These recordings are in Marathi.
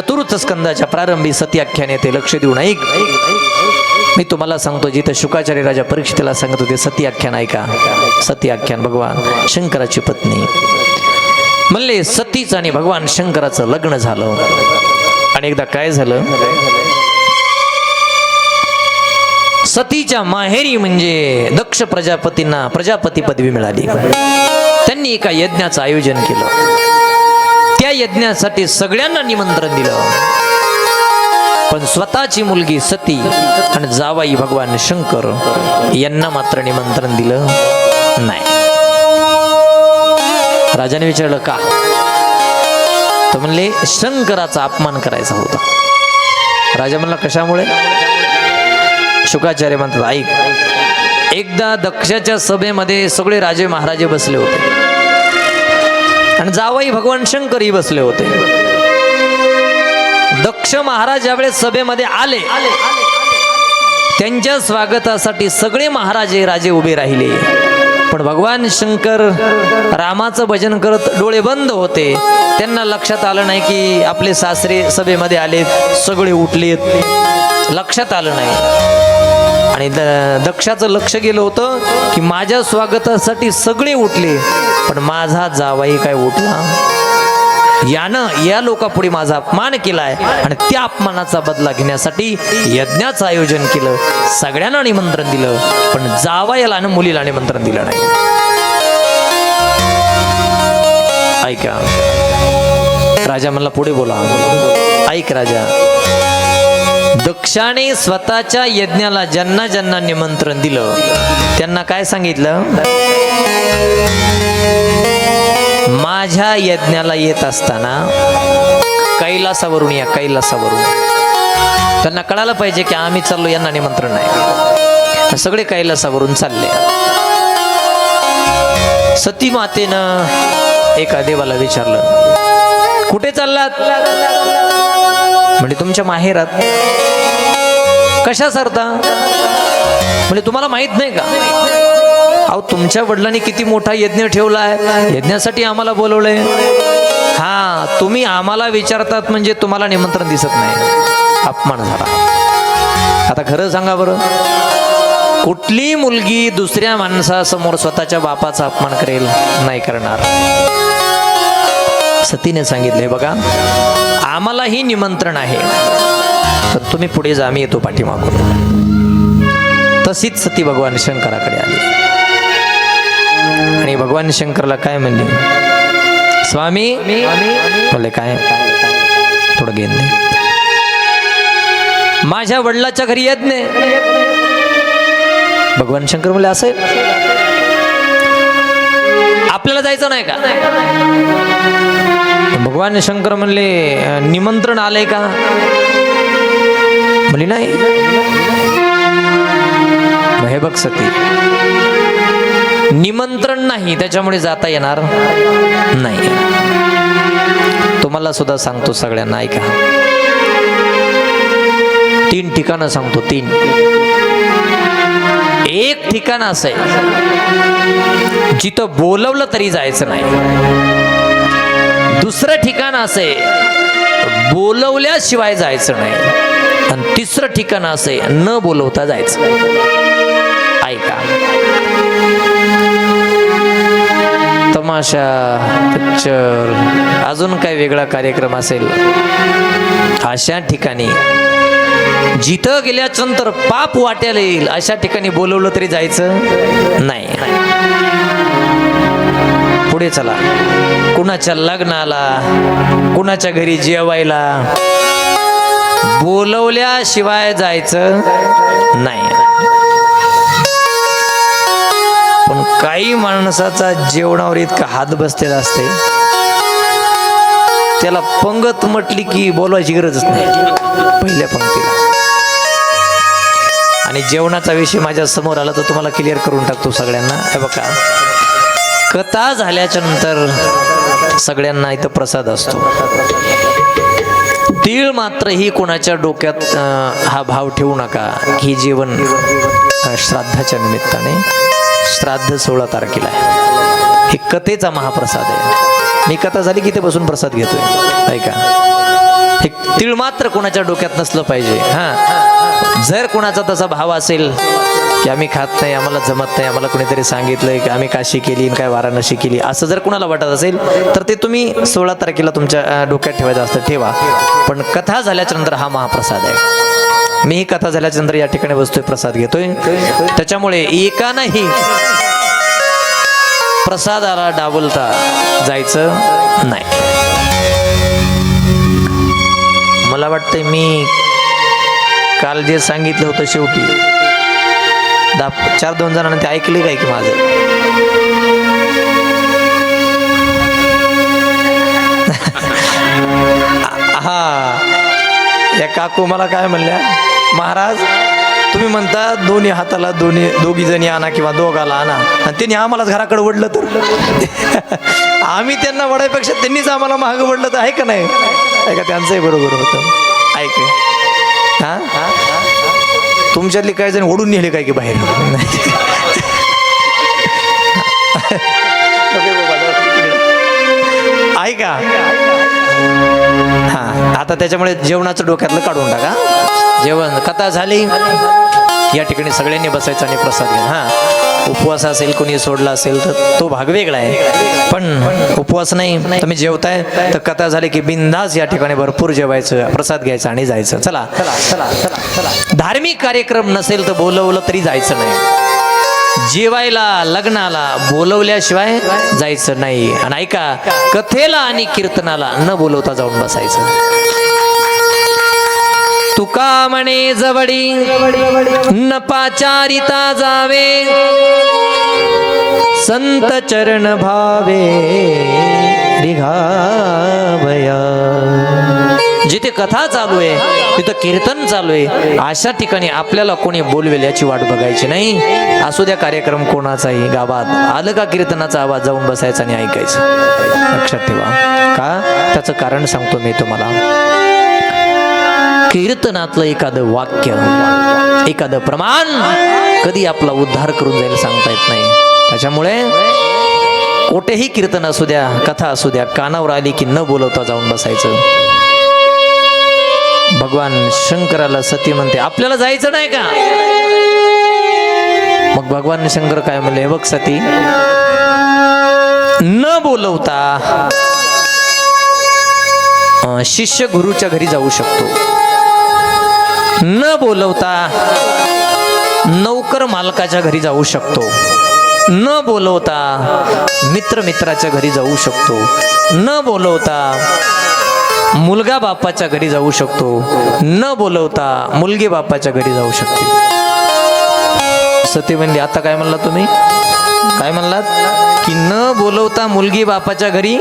चतुर्थ स्कंदाच्या प्रारंभी सत्याख्यान आख्याने ते लक्ष देऊन ऐक. मी तुम्हाला सांगतो जिथे शुकाचार्य राजा परीक्षेला सांगत होते सती आख्यान ऐका. सती आख्यान भगवान शंकराची पत्नी. म्हणले सतीचं आणि भगवान शंकराचं लग्न झालं. आणि एकदा काय झालं? सतीच्या माहेरी म्हणजे दक्ष प्रजापतींना प्रजापती पदवी मिळाली. त्यांनी एका यज्ञाचं आयोजन केलं. यज्ञासाठी सगळ्यांना निमंत्रण दिलं. पण स्वतःची मुलगी सती आणि जावाई भगवान शंकर यांना मात्र निमंत्रण दिलं नाही. राजाने विचारलं का? तर म्हणले शंकराचा अपमान करायचा होता. राजा म्हणला कशामुळे? शुकाचार्य म्हणतात ऐक एकदा दक्षाच्या सभेमध्ये सगळे राजे महाराजे बसले होते. आणि जावई भगवान शंकरही बसले होते. दक्ष महाराज ज्यावेळेस सभेमध्ये आले त्यांच्या स्वागतासाठी सगळे महाराजे राजे उभे राहिले. पण भगवान शंकर रामाचं भजन करत डोळे बंद होते. त्यांना लक्षात आलं नाही की आपले सासरे सभेमध्ये आलेत सगळे उठलेत. लक्षात आलं नाही. आणि द- दक्षाचं लक्ष गेलं होतं की माझ्या स्वागतासाठी सगळे उठले. पण माझा जावाई काय उठला? यानं या लोकापुढे माझा अपमान केलाय आणि त्या अपमानाचा बदला घेण्यासाठी यज्ञाचं आयोजन केलं. सगळ्यांना निमंत्रण दिलं पण जावायला आणि मुलीला निमंत्रण दिलं नाही. ऐका. राजा म्हणला पुढे बोला. ऐक राजा. दक्षाने स्वतःच्या यज्ञाला ज्यांना ज्यांना निमंत्रण दिलं त्यांना काय सांगितलं? माझ्या यज्ञाला येत असताना कैलासावरून या कैलासावरून. त्यांना कळालं पाहिजे की आम्ही चाललो यांना निमंत्रण नाही. सगळे कैलासावरून चालले. सती मातेनं एका देवाला विचारलं कुठे चाललात? म्हणजे तुमच्या माहेरात. कशा सरता म्हणजे तुम्हाला माहीत नाही का? अहो तुमच्या वडिलांनी किती मोठा यज्ञ ठेवला आहे यज्ञासाठी आम्हाला बोलवलंय. हा तुम्ही आम्हाला विचारतात म्हणजे तुम्हाला निमंत्रण दिसत नाही. अपमान झाला. आता खरं सांगा बरं. कुठली मुलगी दुसऱ्या माणसासमोर स्वतःच्या बापाचा अपमान करेल? नाही करणार. सतीने सांगितले बघा आम्हालाही निमंत्रण आहे. तुम्ही पुढे जा आम्ही येतो पाठीमागून. तशीच सती भगवान शंकराकडे आली. आणि भगवान शंकरला काय म्हणले? स्वामी म्हणले काय? थोडं घेऊन नाही माझ्या वडिलाच्या घरी येत नाही. भगवान शंकर म्हणले असं आहे? आपल्याला जायचं नाही का? भगवान शंकर म्हणले निमंत्रण आलंय का? म्हणे नाही. मग हे बघ सती निमंत्रण नाही त्याच्यामुळे जाता येणार नाही. तुम्हाला सुद्धा सांगतो सगळ्यांना ऐका. तीन ठिकाणं सांगतो तीन. एक ठिकाण असं आहे जिथं बोलवलं तरी जायचं नाही. दुसरं ठिकाण असं आहे बोलवल्याशिवाय जायचं नाही. आणि तिसरं ठिकाण असं आहे न बोलवता जायचं ऐका. तमाशा पिक्चर अजून काय वेगळा कार्यक्रम असेल? अशा ठिकाणी. जिथं गेल्याच्यानंतर पाप वाट्याला येईल अशा ठिकाणी बोलवलं तरी जायचं नाही. पुढे चला. कुणाच्या लग्नाला कुणाच्या घरी जेवायला बोलवल्याशिवाय जायचं नाही. पण काही माणसाचा जेवणावर इतका हात बसलेला असते त्याला पंगत म्हटली की बोलवायची गरजच नाही. पहिल्या पंक्तीला. आणि जेवणाचा विषय माझ्यासमोर आला तर तुम्हाला क्लिअर करून टाकतो सगळ्यांना. हे बघा. कथा झाल्याच्यानंतर सगळ्यांना इथं प्रसाद असतो. तीळ मात्र ही कोणाच्या डोक्यात हा भाव ठेवू नका. की जीवन श्राद्धाच्या निमित्ताने. श्राद्ध सोळा तारखेला आहे. हे कथेचा महाप्रसाद आहे. मी कथा झाली की ते बसून प्रसाद घेतोय. ऐका. हे तीळ मात्र कोणाच्या डोक्यात नसलं पाहिजे. हा. जर कोणाचा तसा भाव असेल की आम्ही खात नाही आम्हाला जमत नाही आम्हाला कुणीतरी सांगितलंय की आम्ही काशी केली काय वाराणसी केली. असं जर कुणाला वाटत असेल तर ते तुम्ही सोळा तारखेला तुमच्या डोक्यात ठेवायचं असतं ठेवा. पण कथा झाल्याच्यानंतर हा महाप्रसाद आहे. मी ही कथा झाल्याच्यानंतर या ठिकाणी बसतोय प्रसाद घेतोय. त्याच्यामुळे एका नाही प्रसादाला डाबलता जायचं नाही. मला वाटतंय मी काल जे सांगितलं होतं शेवटी दहा चार दोन जणांना ते ऐकले काय की माझं? हा. या काकू मला काय म्हणल्या? महाराज तुम्ही म्हणता दोन्ही हाताला दोन्ही दोघी जणी आणा किंवा दोघाला आणा. आणि त्यांनी आम्हालाच घराकडे वडलं तर. आम्ही त्यांना वडायपेक्षा त्यांनीच आम्हाला महाग वडलं तर आहे का नाही? ऐका का? त्यांचंही बरोबर होतं. ऐक. हां हां? तुमच्यातली काही जण ओढून नेले काय की बाहेर? ऐका. हा आता त्याच्यामुळे जेवणाचं डोक्यातलं काढून टाका. जेवण कथा झाली. या ठिकाणी सगळ्यांनी बसायचं आणि प्रसाद घ्या. हा. उपवास असेल कोणी सोडला असेल तर तो भाग वेगळा आहे. पण उपवास नाही तुम्ही जेवताय तर कथा झाली की बिंदास या ठिकाणी भरपूर जेवायचं प्रसाद घ्यायचा आणि जायचं. चला चला चला चला चला. धार्मिक कार्यक्रम नसेल तर बोलवलं तरी जायचं नाही. जेवायला लग्नाला बोलवल्याशिवाय जायचं नाही. आणि ऐका कथेला आणि कीर्तनाला न बोलवता जाऊन बसायचं. तुका म्हणे जवळी नपाचारिता जावे संत चरण भावे रिघावया जिथे कथा चालू आहे तिथं कीर्तन चालू आहे. अशा ठिकाणी आपल्याला कोणी बोलवेल याची वाट बघायची नाही. असू द्या कार्यक्रम कोणाचाही गावात. आलं का कीर्तनाचा आवाज जाऊन बसायचा आणि ऐकायचं. लक्षात ठेवा. का? त्याचं कारण सांगतो मी तुम्हाला. कीर्तनातलं एखादं वाक्य एखादं प्रमाण कधी आपला उद्धार करून जाईल सांगता येत नाही. त्याच्यामुळे कोठेही कीर्तन असू द्या कथा असू द्या कानावर आली की न बोलवता जाऊन बसायचं. भगवान शंकराला सती म्हणते आपल्याला जायचं नाही का? मग भगवान शंकर काय म्हणले बघ सती न बोलवता शिष्य गुरुच्या घरी जाऊ शकतो. न बोलवता नौकर मालकाच्या घरी जाऊ शकतो. न बोलवता मित्र मित्राच्या घरी जाऊ शकतो. न बोलवता मुलगा बापाच्या घरी जाऊ शकतो. न बोलवता मुलगी बापाच्या घरी जाऊ शकते. सती म्हणजे आता काय म्हणला तुम्ही? काय म्हणलात? की न बोलवता मुलगी बापाच्या घरी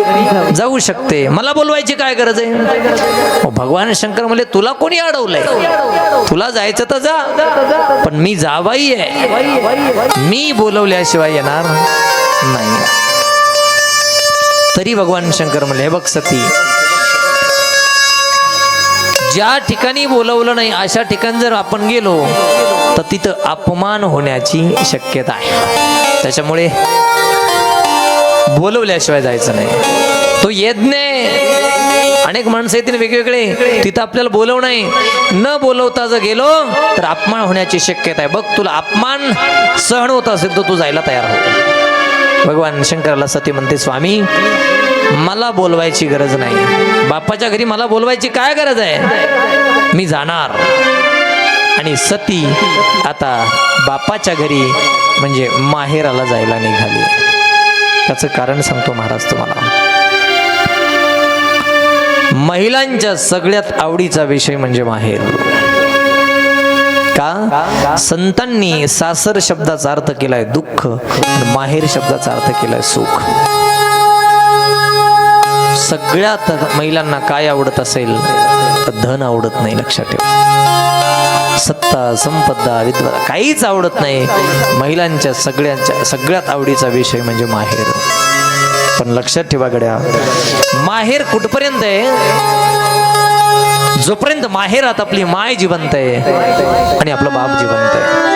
जाऊ शकते. मला बोलवायची काय गरज आहे? भगवान शंकर म्हणले तुला कोणी अडवलंय? तुला जायचं तर जा. पण मी जावाई आहे. मी बोलवल्याशिवाय येणार नाही. तरी भगवान शंकर म्हणले "हे बघ सती ज्या ठिकाणी बोलवलं नाही अशा ठिकाणी जर आपण गेलो तर तिथं अपमान होण्याची शक्यता आहे. त्याच्यामुळे बोलवल्याशिवाय जायचं नाही. तो येत नाही. अनेक माणसं येतील वेगवेगळे. तिथं आपल्याला बोलव नाही. न बोलवता जर गेलो तर अपमान होण्याची शक्यता आहे. बघ तुला अपमान सहन होत असेल तर तू जायला तयार हो भगवान शंकराला सती म्हणते स्वामी मला बोलवायची गरज नाही. बापाच्या घरी मला बोलवायची काय गरज आहे? मी जाणार. आणि सती आता बापाच्या घरी म्हणजे माहेराला जायला निघाली. त्याचं कारण सांगतो महाराज तुम्हाला. महिलांच्या सगळ्यात आवडीचा विषय म्हणजे माहेर. का? संतांनी सासर शब्दाचा अर्थ केलाय दुःख माहेर शब्दाचा अर्थ केलाय सुख. सगळ्यात महिलांना काय आवडत असेल तर धन आवडत नाही लक्षात ठेवा. सत्ता संपदा विद्वा काहीच आवडत नाही. महिलांच्या सगळ्यांच्या सगळ्यात आवडीचा विषय म्हणजे माहेर. पण लक्षात ठेवा गड्या माहेर कुठपर्यंत आहे? जोपर्यंत माहेरात आपली माय जिवंत आहे आणि आपलं बाप जिवंत आहे.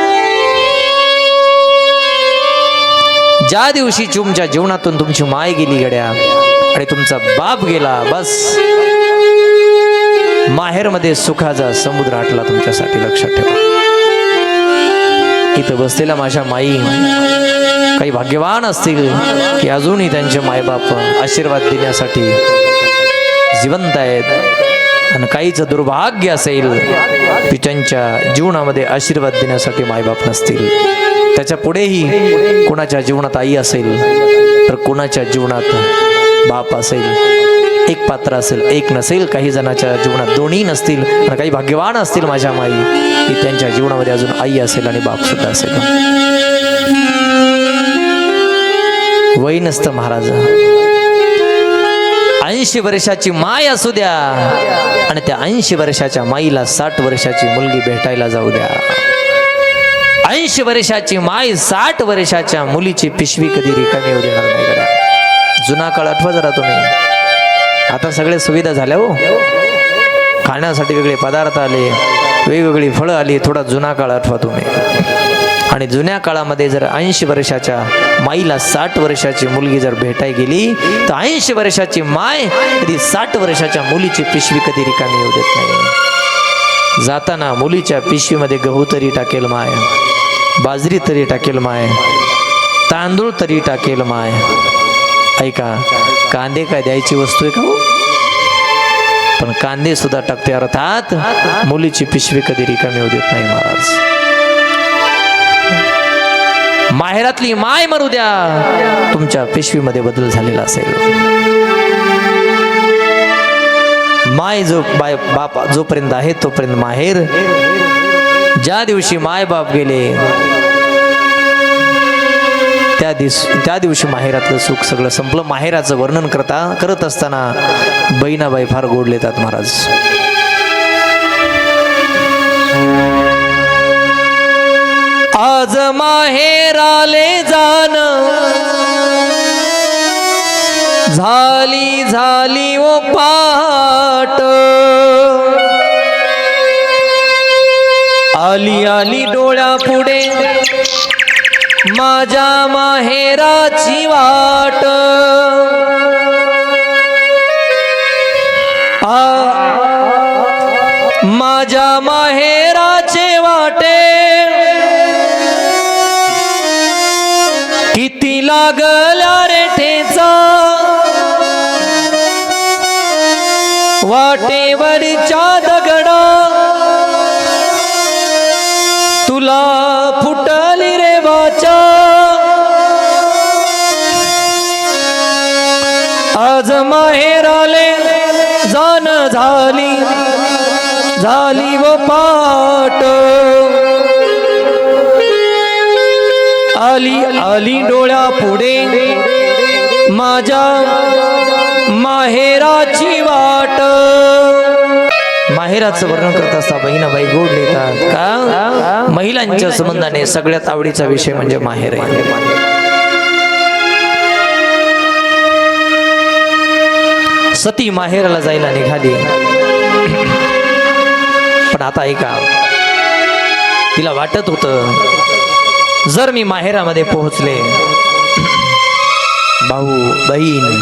ज्या दिवशी तुमच्या जीवनातून तुमची माय गेली गड्या आणि तुमचा बाप गेला बस. माहेरमध्ये सुखाचा समुद्र आटला तुमच्यासाठी लक्षात ठेवा. इथं बसलेल्या माझ्या माई काही भाग्यवान असतील की अजूनही त्यांचे मायबाप आशीर्वाद देण्यासाठी जिवंत आहेत. आणि काहीच दुर्भाग्य असेल की त्यांच्या जीवनामध्ये आशीर्वाद देण्यासाठी मायबाप नसतील. त्याच्या पुढेही कोणाच्या जीवनात आई असेल तर कोणाच्या जीवनात बाप असेल. एक पात्र असेल एक नसेल काही जणाच्या जीवनात दोन्ही नसतील आणि काही भाग्यवान असतील माझ्या माई की त्यांच्या जीवनामध्ये अजून आई असेल आणि बाप सुद्धा असेल. वय नसतं महाराज. ऐंशी वर्षाची माय असू द्या आणि त्या ऐंशी वर्षाच्या माईला साठ वर्षाची मुलगी भेटायला जाऊ द्या. ऐंशी वर्षाची माय साठ वर्षाच्या मुलीची पिशवी कधी रिकामी होऊ देणार नाही जुना काळ आठवा जरा तुम्ही. आता सगळ्या सुविधा झाल्या हो. खाण्यासाठी वेगळे पदार्थ आले वेगवेगळी फळं आली थोडा जुना काळ आठवा तुम्ही. आणि जुन्या काळामध्ये जर ऐंशी वर्षाच्या माईला साठ वर्षाची मुलगी जर भेटाय गेली तर ऐंशी वर्षाची माय कधी साठ वर्षाच्या मुलीची पिशवी कधी रिकामी येऊ देत नाही. जाताना मुलीच्या पिशवीमध्ये गहू तरी टाकेल माय बाजरी तरी टाकेल माय तांदूळ तरी टाकेल माय ऐका कांदे काय द्यायची वस्तू आहे का हो? पण कांदे सुद्धा टाकते अर्थात मुलीची पिशवी कधी रिकामी होऊ देत नाही महाराज. माहेरातली माय मरू द्या. तुमच्या पिशवीमध्ये बदल झालेला असेल. माय जो बाय बाप जोपर्यंत आहे तोपर्यंत माहेर. ज्या दिवशी माय बाप गेले त्या दिस त्या दिवशी माहेरातलं सुख सगळं संपलं. माहेराचं वर्णन करता करत असताना बहिणाबाई फार गोड लेतात महाराज. आज माहेराले जाण. झाली झाली ओ पाट. आली आली डोळ्या पुढे माझ्या माहेराची वाट. माझ्या माहेराचे वाटे. किती लागल्या रे ठेचा. वाटेवरच्या दगडा. तुला आज माहेर आले जाण झाली झाली व पाट आली आली डोळ्या पुढे माझ्या माहेराचं वर्णन करत असता बहिणाबाई गोड लिहितात का? महिलांच्या संबंधाने सगळ्यात आवडीचा विषय म्हणजे माहेर आहे. सती माहेराला जायला निघाली. पण आता ऐका तिला वाटत होतं जर मी माहेरामध्ये पोहोचले भाऊ बहीण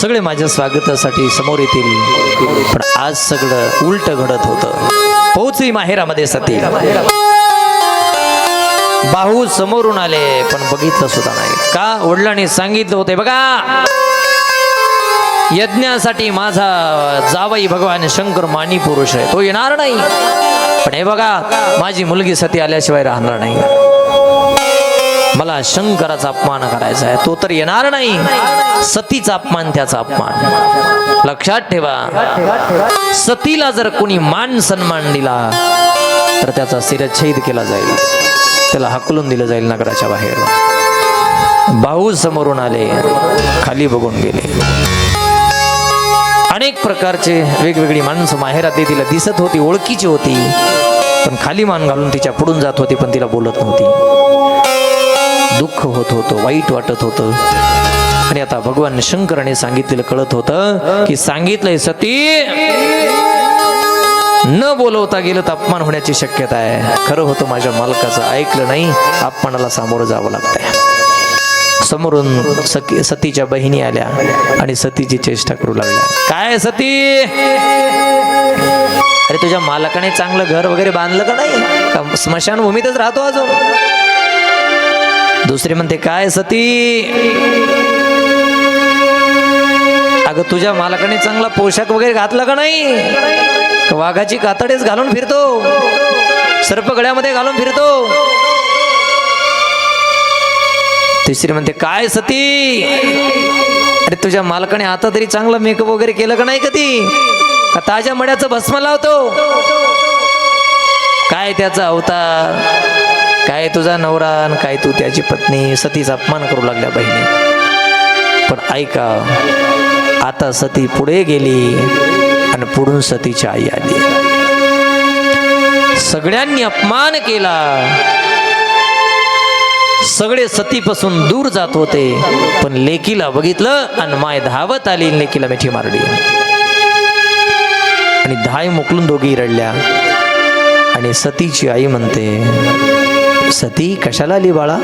सगळे माझ्या स्वागतासाठी समोर येतील. पण आज सगळं उलट घडत होतं. पोहोचही माहेरामध्ये सती. भाऊ समोरून आले पण बघितलं सुद्धा नाही. का? वडिलांनी सांगितलं होते बघा यज्ञासाठी माझा जावई भगवान शंकर मानी पुरुष आहे. तो येणार नाही. पण हे बघा माझी मुलगी सती आल्याशिवाय राहणार नाही. मला शंकराचा अपमान करायचा आहे. तो तर येणार नाही. सतीचा अपमान त्याचा अपमान. लक्षात ठेवा. सतीला जर कोणी मान सन्मान दिला तर त्याचा शिरच्छेद केला जाईल. त्याला हकलून दिलं जाईल नगराच्या बाहेर. भाऊ समोरून आले खाली बघून गेले. अनेक प्रकारचे वेगवेगळी माणसं माहेरात तिला दिसत होती ओळखीची होती पण खाली मान घालून तिच्या पुढून जात होती पण तिला बोलत नव्हती. दुःख होत होतं वाईट वाटत होतं. आणि आता भगवान शंकराने सांगितलेलं कळत होतं की सांगितलंय सती न बोलवता गेलं तर अपमान होण्याची शक्यता आहे. खरं होतं माझ्या मालकाचं ऐकलं नाही अपमानाला सामोरं जावं लागतंय. समोरून सखी सतीच्या बहिणी आल्या आणि सतीची चेष्टा करू लागल्या. काय सती? अरे तुझ्या मालकाने चांगलं घर वगैरे बांधलं का नाही? का स्मशानभूमीतच राहतो अजून? दुसरी म्हणते काय सती? अगं तुझ्या मालकाने चांगला पोशाख वगैरे घातला का नाही? वाघाची कातडेच घालून फिरतो. सर्पगड्यामध्ये घालून फिरतो. तिसरी म्हणते काय सती? अरे तुझ्या मालकाने आता तरी चांगला मेकअप वगैरे केलं का नाही कधी का ताज्या मड्याचं भस्म लावतो? काय त्याचा अवतार? काय तुझा नवरा आणि काय तू त्याची पत्नी सतीचा अपमान करू लागल्या बहिणी. पण ऐका आता सती पुढे गेली आणि पुढून सतीची आई आली. सगळ्यांनी अपमान केला. सगळे सतीपासून दूर जात होते पण लेकीला बघितलं आणि माय धावत आली लेकीला मिठी मारली. आणि धाय मोकलून दोघी रडल्या. आणि सतीची आई म्हणते सती कशाला आली बाळा?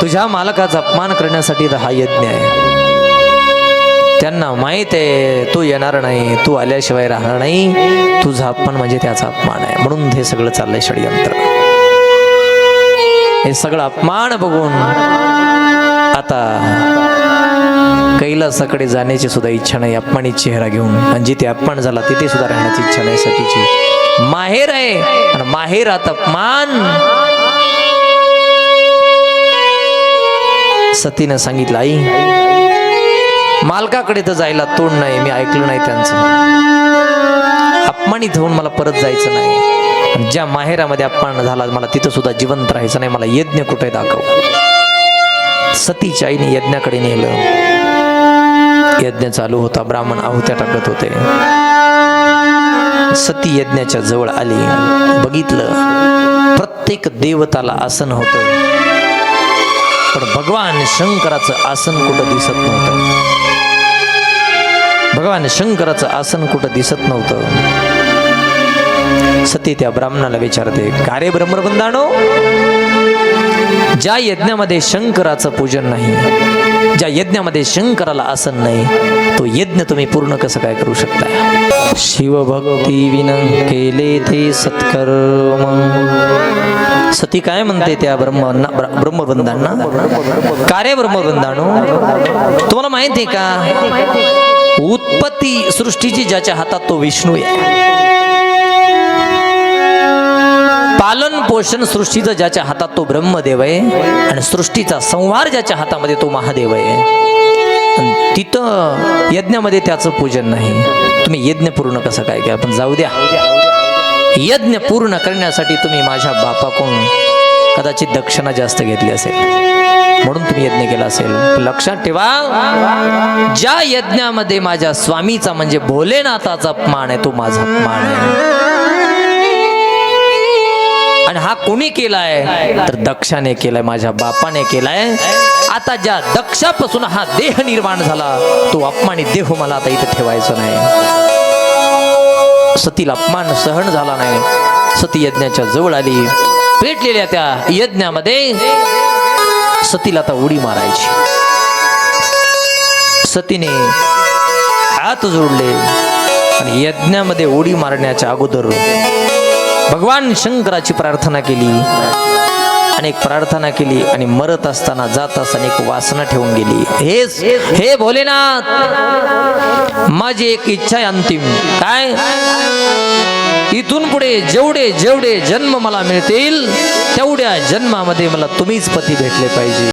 तुझ्या मालकाचा अपमान करण्यासाठी तर हा यज्ञ आहे. त्यांना माहीत आहे तू येणार नाही तू आल्याशिवाय राहणार नाही. तुझा अपमान म्हणजे त्याचा अपमान आहे. म्हणून हे सगळं चाललंय षडयंत्र. हे सगळं अपमान बघून आता कैलासाकडे जाण्याची सुद्धा इच्छा नाही. अपमानित चेहरा घेऊन. आणि जिथे अपमान झाला तिथे सुद्धा राहण्याची इच्छा नाही सतीची. माहेर आहे. आणि माहेरात अपमान सतीनं सांगितलं आई मालकाकडे तर जायला तोंड नाही. मी ऐकलं नाही त्यांचं. अपमानित होऊन मला परत जायचं नाही. ज्या माहेरामध्ये अपमान झाला मला तिथं सुद्धा जिवंत राहायचं नाही. मला यज्ञ कुठे दाखव. सतीच्या आईने यज्ञाकडे नेलं. यज्ञ चालू होता. ब्राह्मण आहुत्या टाकत होते. सती यज्ञाच्या जवळ आली. बघितलं प्रत्येक देवताला आसन होतं. पण भगवान शंकराचं आसन कुठं दिसत नव्हतं? भगवान शंकराचं आसन कुठं दिसत नव्हतं? सती त्या ब्राह्मणाला विचारते का रे ब्रह्मबंधानो ज्या यज्ञामध्ये शंकराचं पूजन नाही ज्या यज्ञामध्ये शंकराला आसन नाही तो यज्ञ तुम्ही पूर्ण कसं काय करू शकता शिवभक्ती विन केले ते सत्कर्म. सती काय म्हणते त्या ब्रह्मांना ब्र- ब्रह्मबंधांना? का रे ब्रह्मबंधानो तुम्हाला माहिती आहे का? उत्पत्ती सृष्टीची ज्याच्या हातात तो विष्णू आहे. पालन पोषण सृष्टीचं ज्याच्या हातात तो ब्रह्मदेव आहे आणि सृष्टीचा संहार ज्याच्या हातामध्ये तो महादेव आहे. तिथं यज्ञामध्ये त्याचं पूजन नाही. तुम्ही यज्ञ पूर्ण कसं काय काय आपण जाऊ द्या. यज्ञ पूर्ण करण्यासाठी तुम्ही माझ्या बापाकडून कदाचित दक्षिणा जास्त घेतली असेल. म्हणून तुम्ही यज्ञ केला असेल. लक्षात ठेवा. ज्या यज्ञामध्ये माझ्या स्वामीचा म्हणजे भोलेनाथाचा अपमान आहे तो माझा अपमान आहे. आणि हा कोणी केलाय? तर दक्षाने केलाय माझ्या बापाने केलाय. आता ज्या दक्षापासून हा देह निर्माण झाला तो अपमानित देह मला आता इथे ठेवायचा नाही. सतीला अपमान सहन झाला नाही. सती यज्ञाच्या जवळ आली. पेटलेल्या त्या यज्ञामध्ये सतीला आता उडी मारायची. सतीने हात जोडले आणि यज्ञामध्ये उडी मारण्याच्या अगोदर भगवान शंकराची प्रार्थना केली. अनेक प्रार्थना केली आणि मरत असताना जात असताना एक वासना ठेवून गेली. हेच हे भोलेनाथ माझी एक इच्छा आहे अंतिम. काय? इथून पुढे जेवढे जेवढे जन्म मला मिळतील तेवढ्या जन्मामध्ये मला तुम्हीच पती भेटले पाहिजे.